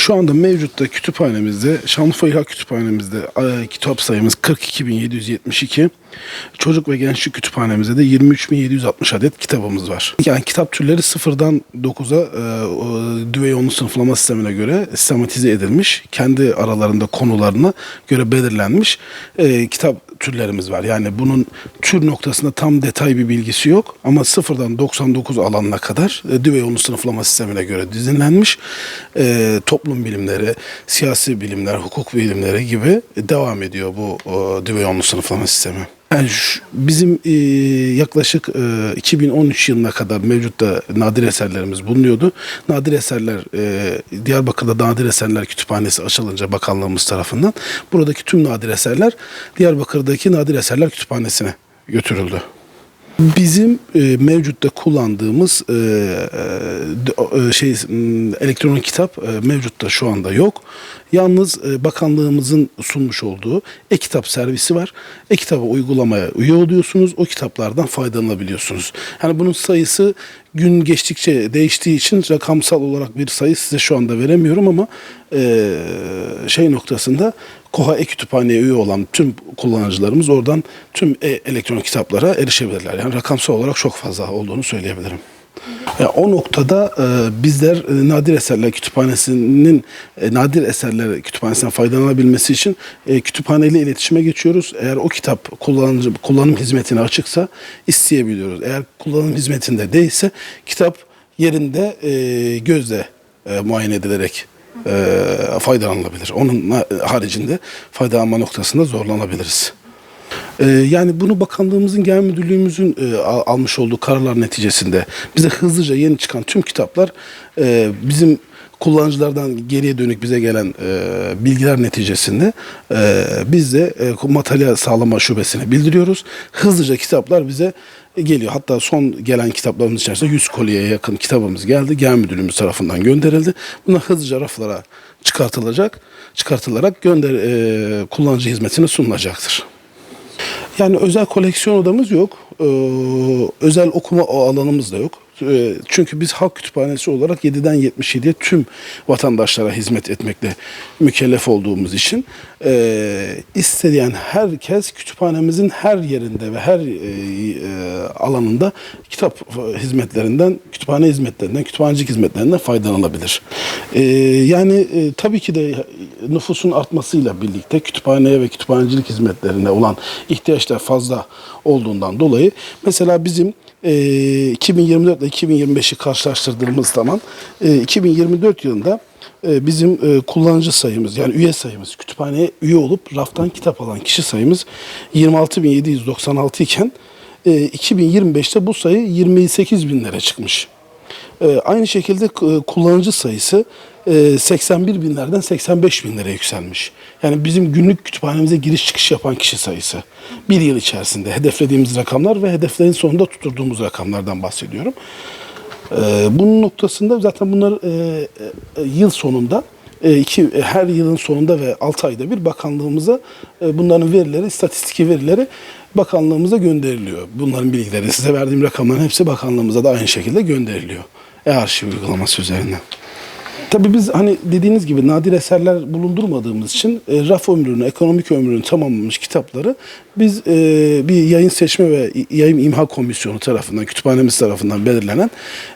Şu anda mevcutta kütüphanemizde, Şanlıurfa İlhak Kütüphanemizde e, kitap sayımız 42.772. Çocuk ve gençlik kütüphanemizde de 23.760 adet kitabımız var. Yani kitap türleri sıfırdan 9'a e, o Düveyonlu sınıflama sistemine göre sistematize edilmiş. Kendi aralarında konularına göre belirlenmiş e, kitap türlerimiz var. Yani bunun tür noktasında tam detay bir bilgisi yok ama sıfırdan 99 alanına kadar e, Düveyonlu sınıflama sistemine göre dizinlenmiş. E, toplum bilimleri, siyasi bilimler, hukuk bilimleri gibi devam ediyor bu e, Düveyonlu sınıflama sistemi. Yani şu- bizim e, yaklaşık e, 2013 yılına kadar mevcutta nadir eserlerimiz bulunuyordu. Nadir eserler e, Diyarbakır'da nadir eserler kütüphanesi açılınca bakanlığımız tarafından buradaki tüm nadir eserler Diyarbakır'daki nadir eserler kütüphanesine götürüldü. Bizim e, mevcutta kullandığımız e, e, e, şey elektronik kitap e, mevcutta şu anda yok. Yalnız e, bakanlığımızın sunmuş olduğu e-kitap servisi var. E-kitaba uygulamaya üye oluyorsunuz. O kitaplardan faydalanabiliyorsunuz. Yani bunun sayısı gün geçtikçe değiştiği için rakamsal olarak bir sayı size şu anda veremiyorum ama e, şey noktasında Koha e-kütüphaneye üye olan tüm kullanıcılarımız oradan tüm e- elektronik kitaplara erişebilirler. Yani rakamsal olarak çok fazla olduğunu söyleyebilirim. Ya o noktada e, bizler e, Nadir Eserler Kütüphanesi'nin e, Nadir Eserler Kütüphanesi'nden faydalanabilmesi için e, kütüphaneyle iletişime geçiyoruz. Eğer o kitap kullanıcı kullanım hizmetine açıksa isteyebiliyoruz. Eğer kullanım hizmetinde değilse kitap yerinde e, gözle e, muayene edilerek e, faydalanılabilir. Onun ha- haricinde faydalanma noktasında zorlanabiliriz. Ee, yani bunu bakanlığımızın genel müdürlüğümüzün e, al- almış olduğu kararlar neticesinde bize hızlıca yeni çıkan tüm kitaplar e, bizim kullanıcılardan geriye dönük bize gelen e, bilgiler neticesinde e, biz de e, materyal sağlama şubesine bildiriyoruz. Hızlıca kitaplar bize geliyor. Hatta son gelen kitaplarımız içerisinde 100 kolyeye yakın kitabımız geldi. Genel müdürlüğümüz tarafından gönderildi. Bunlar hızlıca raflara çıkartılacak, çıkartılarak gönder e, kullanıcı hizmetine sunulacaktır. Yani özel koleksiyon odamız yok. Ee, özel okuma alanımız da yok. Ee, çünkü biz halk kütüphanesi olarak 7'den 77'ye tüm vatandaşlara hizmet etmekle mükellef olduğumuz için e, isteyen herkes kütüphanemizin her yerinde ve her e, e, alanında kitap hizmetlerinden, kütüphane hizmetlerinden, kütüphanecilik hizmetlerinden faydalanabilir. E, yani e, tabii ki de nüfusun artmasıyla birlikte kütüphaneye ve kütüphanecilik hizmetlerine olan ihtiyaçlar fazla olduğundan dolayı mesela bizim e, 2024 ile 2025'i karşılaştırdığımız zaman e, 2024 yılında e, bizim e, kullanıcı sayımız yani üye sayımız kütüphaneye üye olup raftan kitap alan kişi sayımız 26.796 iken e, 2025'te bu sayı 28 binlere çıkmış. E, aynı şekilde e, kullanıcı sayısı e, 81 binlerden 85 binlere yükselmiş. Yani bizim günlük kütüphanemize giriş çıkış yapan kişi sayısı. Bir yıl içerisinde hedeflediğimiz rakamlar ve hedeflerin sonunda tutturduğumuz rakamlardan bahsediyorum. E, bunun noktasında zaten bunlar e, e, yıl sonunda e, iki, e, her yılın sonunda ve 6 ayda bir bakanlığımıza e, bunların verileri, istatistiki verileri bakanlığımıza gönderiliyor. Bunların bilgileri size verdiğim rakamların hepsi bakanlığımıza da aynı şekilde gönderiliyor. E-arşiv uygulaması üzerinden. Tabii biz hani dediğiniz gibi nadir eserler bulundurmadığımız için e, raf ömrünü, ekonomik ömrünü tamamlamış kitapları biz e, bir yayın seçme ve yayın imha komisyonu tarafından, kütüphanemiz tarafından belirlenen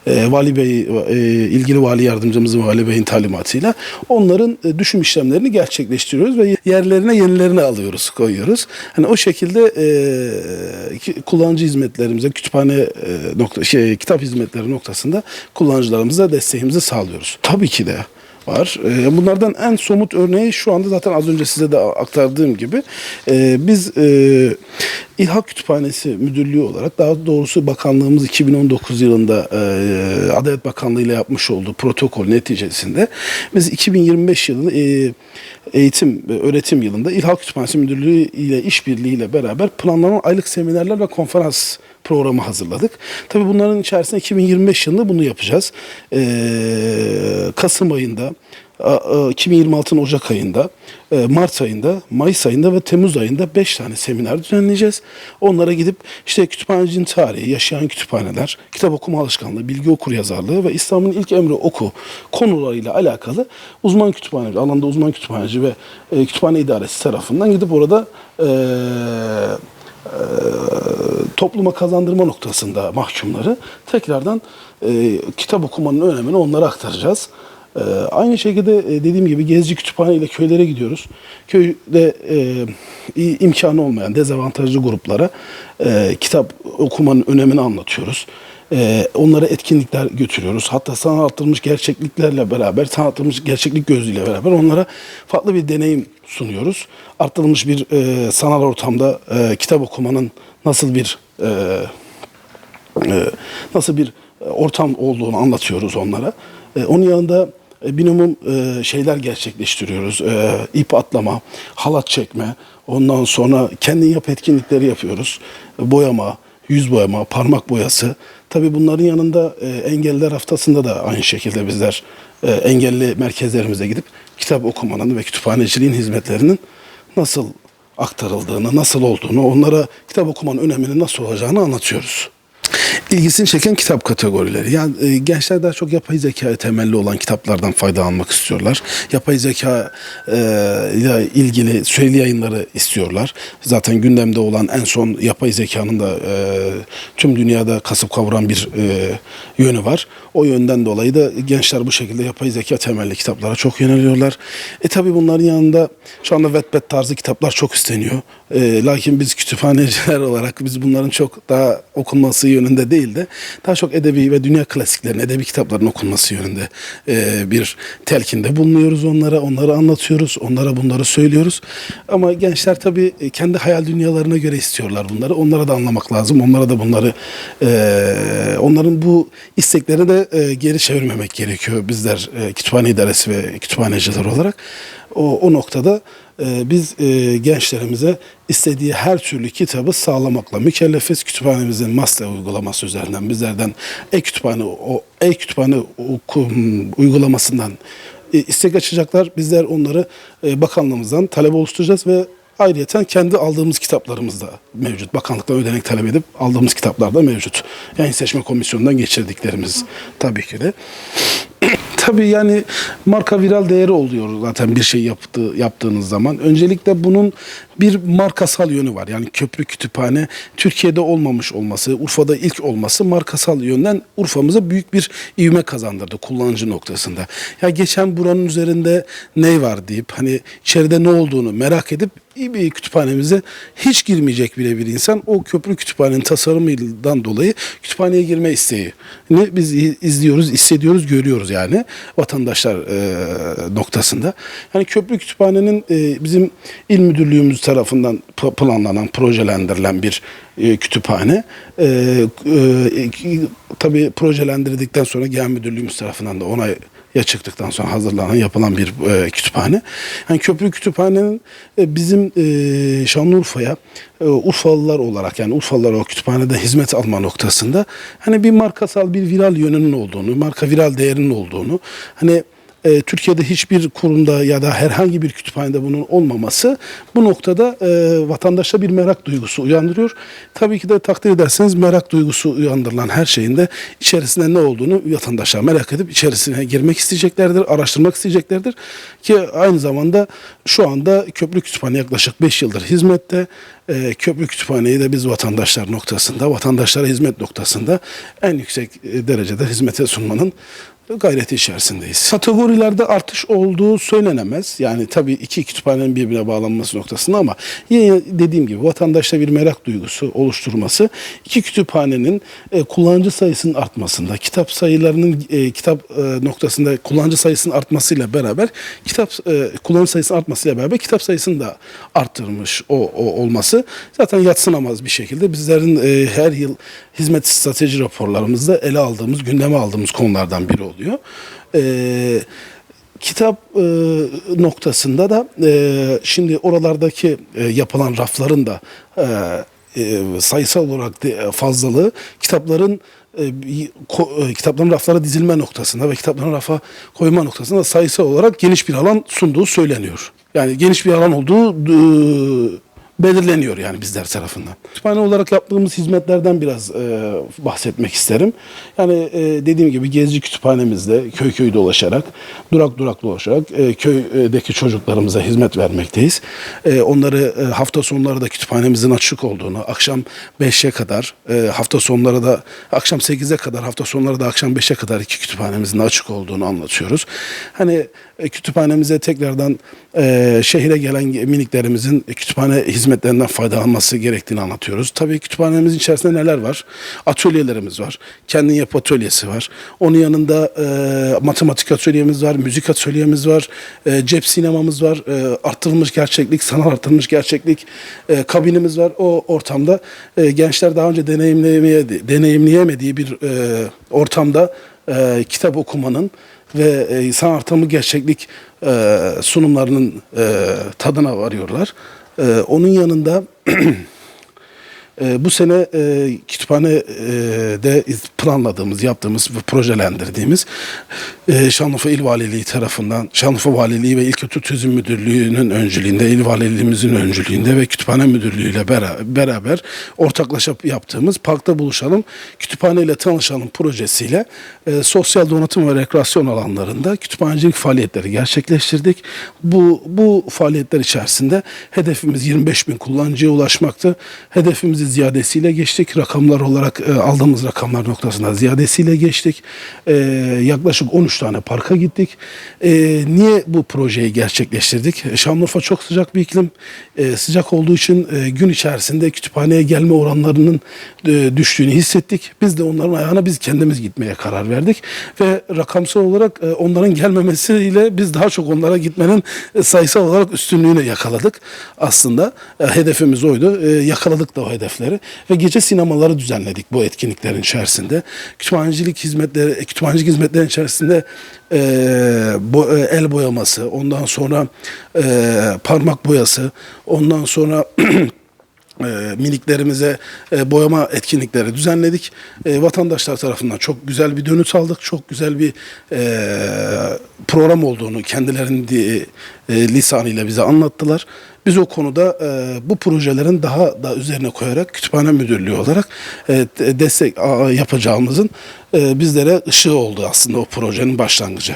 e, Vali Bey, e, ilgili vali yardımcımızın Vali Bey'in talimatıyla onların e, düşüm işlemlerini gerçekleştiriyoruz ve yerlerine yenilerini alıyoruz, koyuyoruz. Hani o şekilde e, kullanıcı hizmetlerimize, kütüphane e, nokta, şey, kitap hizmetleri noktasında kullanıcılarımıza desteğimizi sağlıyoruz. Tabii ki de var. E, Bunlardan en somut örneği şu anda zaten az önce size de aktardığım gibi e, biz e, İlhak Kütüphanesi Müdürlüğü olarak daha doğrusu bakanlığımız 2019 yılında Adalet Bakanlığı ile yapmış olduğu protokol neticesinde biz 2025 yılında eğitim öğretim yılında İlhak Kütüphanesi Müdürlüğü ile işbirliğiyle beraber planlanan aylık seminerler ve konferans programı hazırladık. Tabii bunların içerisinde 2025 yılında bunu yapacağız. Ee, Kasım ayında a- a- 2026'ın Ocak ayında, e, Mart ayında, Mayıs ayında ve Temmuz ayında 5 tane seminer düzenleyeceğiz. Onlara gidip işte kütüphanecinin tarihi, yaşayan kütüphaneler, kitap okuma alışkanlığı, bilgi okur yazarlığı ve İslam'ın ilk emri oku konularıyla alakalı uzman kütüphane, alanda uzman kütüphaneci ve e, kütüphane idaresi tarafından gidip orada e, topluma kazandırma noktasında mahkumları tekrardan e, kitap okumanın önemini onlara aktaracağız. E, aynı şekilde e, dediğim gibi gezici kütüphane ile köylere gidiyoruz. Köyde e, imkanı olmayan dezavantajlı gruplara e, kitap okumanın önemini anlatıyoruz. E, onlara etkinlikler götürüyoruz. Hatta sanatlanmış gerçekliklerle beraber, sanatlanmış gerçeklik gözüyle beraber onlara farklı bir deneyim sunuyoruz. Arttırılmış bir e, sanal ortamda e, kitap okumanın nasıl bir e, e, nasıl bir e, ortam olduğunu anlatıyoruz onlara. E, onun yanında e, minimum e, şeyler gerçekleştiriyoruz. E, ip atlama, halat çekme, ondan sonra kendin yap etkinlikleri yapıyoruz. E, boyama, yüz boyama, parmak boyası. Tabii bunların yanında e, engelliler haftasında da aynı şekilde bizler e, engelli merkezlerimize gidip kitap okumanın ve kütüphaneciliğin hizmetlerinin nasıl aktarıldığını, nasıl olduğunu, onlara kitap okumanın önemini nasıl olacağını anlatıyoruz. İlgisini çeken kitap kategorileri. Yani e, gençler daha çok yapay zeka temelli olan kitaplardan faydalanmak istiyorlar. Yapay zeka e, ile ilgili süreli yayınları istiyorlar. Zaten gündemde olan en son yapay zekanın da e, tüm dünyada kasıp kavuran bir e, yönü var. O yönden dolayı da gençler bu şekilde yapay zeka temelli kitaplara çok yöneliyorlar. E tabi bunların yanında şu anda Wattpad tarzı kitaplar çok isteniyor. E, lakin biz kütüphaneciler olarak biz bunların çok daha okunması yönünde değil de daha çok edebi ve dünya klasiklerin, edebi kitapların okunması yönünde e, bir telkinde bulunuyoruz onlara, onları anlatıyoruz, onlara bunları söylüyoruz. Ama gençler tabii e, kendi hayal dünyalarına göre istiyorlar bunları. Onlara da anlamak lazım. Onlara da bunları e, onların bu isteklerini de e, geri çevirmemek gerekiyor. Bizler e, kütüphane idaresi ve kütüphaneciler olarak o, o noktada e, biz e, gençlerimize istediği her türlü kitabı sağlamakla mükellefiz. Kütüphanemizin master uygulaması üzerinden bizlerden e-kütüphane o e-kütüphane uygulamasından e, istek açacaklar. Bizler onları e, bakanlığımızdan talep oluşturacağız ve ayrıyeten kendi aldığımız kitaplarımız da mevcut. Bakanlıktan ödenek talep edip aldığımız kitaplar da mevcut. Yani seçme komisyonundan geçirdiklerimiz tabii ki de. Tabii yani marka viral değeri oluyor zaten bir şey yaptı, yaptığınız zaman. Öncelikle bunun bir markasal yönü var. Yani köprü kütüphane Türkiye'de olmamış olması, Urfa'da ilk olması markasal yönden Urfa'mıza büyük bir ivme kazandırdı kullanıcı noktasında. Ya geçen buranın üzerinde ne var deyip hani içeride ne olduğunu merak edip iyi bir kütüphanemize hiç girmeyecek bile bir insan o köprü kütüphanenin tasarımından dolayı kütüphaneye girme isteği biz izliyoruz, hissediyoruz, görüyoruz yani vatandaşlar e, noktasında. Yani köprü kütüphanenin e, bizim il müdürlüğümüz tarafından planlanan, projelendirilen bir e, kütüphane. E, e, tabii projelendirdikten sonra genel müdürlüğümüz tarafından da onay ya çıktıktan sonra hazırlanan yapılan bir e, kütüphane. Yani köprü kütüphanenin e, bizim e, Şanlıurfa'ya e, Urfalılar olarak yani Urfalılar o kütüphanede hizmet alma noktasında hani bir markasal bir viral yönünün olduğunu, marka viral değerinin olduğunu hani e, Türkiye'de hiçbir kurumda ya da herhangi bir kütüphanede bunun olmaması bu noktada e, vatandaşa bir merak duygusu uyandırıyor. Tabii ki de takdir ederseniz merak duygusu uyandırılan her şeyin de içerisinde ne olduğunu vatandaşlar merak edip içerisine girmek isteyeceklerdir, araştırmak isteyeceklerdir. Ki aynı zamanda şu anda Köprü Kütüphane yaklaşık 5 yıldır hizmette. E, Köprü Kütüphaneyi de biz vatandaşlar noktasında, vatandaşlara hizmet noktasında en yüksek e, derecede hizmete sunmanın gayreti içerisindeyiz. Kategorilerde artış olduğu söylenemez. Yani tabii iki kütüphanenin birbirine bağlanması noktasında ama yine dediğim gibi vatandaşta bir merak duygusu oluşturması iki kütüphanenin e, kullanıcı sayısının artmasında, kitap sayılarının e, kitap e, noktasında kullanıcı sayısının artmasıyla beraber kitap e, kullanıcı sayısının artmasıyla beraber kitap sayısını da arttırmış o, o olması zaten yatsınamaz bir şekilde bizlerin e, her yıl hizmet strateji raporlarımızda ele aldığımız, gündeme aldığımız konulardan biri oluyor. Ee, kitap e, noktasında da e, şimdi oralardaki e, yapılan rafların da e, e, sayısal olarak de- fazlalığı kitapların e, e, kitapların raflara dizilme noktasında ve kitapların rafa koyma noktasında sayısal olarak geniş bir alan sunduğu söyleniyor. Yani geniş bir alan olduğu e, belirleniyor yani bizler tarafından. Kütüphane olarak yaptığımız hizmetlerden biraz e, bahsetmek isterim. Yani e, dediğim gibi gezi kütüphanemizde köy köy dolaşarak, durak durak dolaşarak e, köydeki çocuklarımıza hizmet vermekteyiz. E, onları e, hafta sonları da kütüphanemizin açık olduğunu, akşam 5'e kadar, e, hafta sonları da akşam 8'e kadar, hafta sonları da akşam 5'e kadar iki kütüphanemizin açık olduğunu anlatıyoruz. Hani e, kütüphanemize tekrardan e, şehire gelen miniklerimizin kütüphane hizmetlerinden faydalanması gerektiğini anlatıyoruz. Tabii kütüphanemizin içerisinde neler var? Atölyelerimiz var. Kendin yap atölyesi var. Onun yanında e, matematik atölyemiz var, müzik atölyemiz var, e, cep sinemamız var, e, arttırılmış gerçeklik, sanal arttırılmış gerçeklik e, kabinimiz var. O ortamda e, gençler daha önce deneyimleyemeye, deneyimleyemediği bir e, ortamda e, kitap okumanın ve e, sanat ortamı gerçeklik e, sunumlarının e, tadına varıyorlar. E, onun yanında e, bu sene e, kütüphanede planladığımız, yaptığımız ve projelendirdiğimiz e, Şanlıurfa İl Valiliği tarafından, Şanlıurfa Valiliği ve İlkötü Turizm Müdürlüğü'nün öncülüğünde, İl Valiliğimizin öncülüğünde ve Kütüphane Müdürlüğü ile bera- beraber ortaklaşa yaptığımız Parkta Buluşalım, Kütüphane ile Tanışalım projesiyle e, sosyal donatım ve rekreasyon alanlarında kütüphanecilik faaliyetleri gerçekleştirdik. Bu, bu faaliyetler içerisinde hedefimiz 25 bin kullanıcıya ulaşmaktı. Hedefimizi ziyadesiyle geçtik. Rakamlar olarak e, aldığımız rakamlar noktasında ziyadesiyle geçtik. E, yaklaşık 13 tane parka gittik. E, niye bu projeyi gerçekleştirdik? E, Şanlıurfa çok sıcak bir iklim. E, sıcak olduğu için e, gün içerisinde kütüphaneye gelme oranlarının e, düştüğünü hissettik. Biz de onların ayağına biz kendimiz gitmeye karar verdik. Ve rakamsal olarak e, onların gelmemesiyle biz daha çok onlara gitmenin e, sayısal olarak üstünlüğünü yakaladık. Aslında e, hedefimiz oydu. E, yakaladık da o hedefleri. Ve gece sinemaları düzenledik bu etkinliklerin içerisinde. Kütüphanecilik hizmetleri, e, kütüphanecilik hizmetlerin içerisinde e, bo- e, el boyaması, ondan sonra e, parmak boyası, ondan sonra e, miniklerimize e, boyama etkinlikleri düzenledik. E, vatandaşlar tarafından çok güzel bir dönüt aldık. Çok güzel bir e, program olduğunu kendilerinin di- e, lisanıyla bize anlattılar. Biz o konuda e, bu projelerin daha da üzerine koyarak kütüphane müdürlüğü olarak e, de- destek yapacağımızın e, bizlere ışığı oldu aslında o projenin başlangıcı.